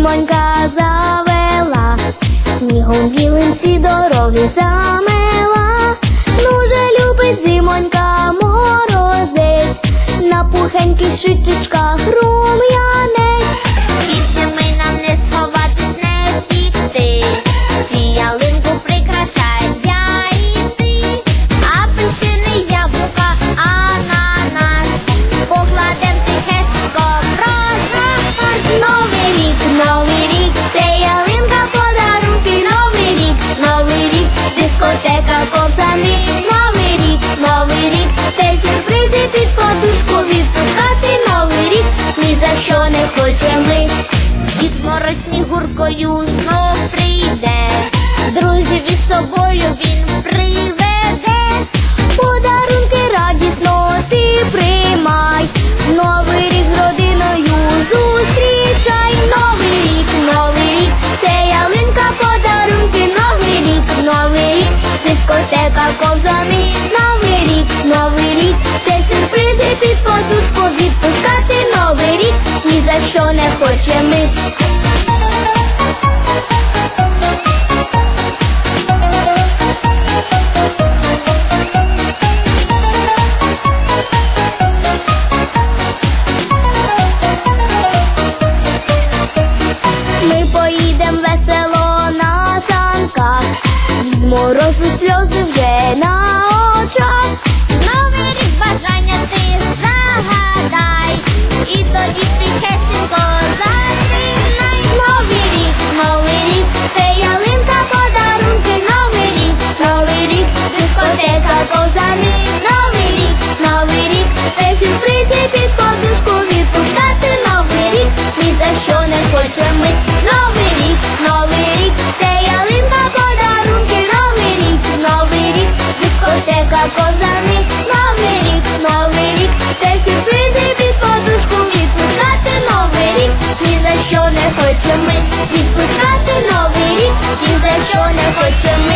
Зимонька завела, снігом білим всі дороги замерзли. дід моросні гуркою знов прийде, друзів із собою. що не хоче мить. Ми поїдем весело на санках, морозу сльози вже. Відпускати новий рік і за що не хочемо.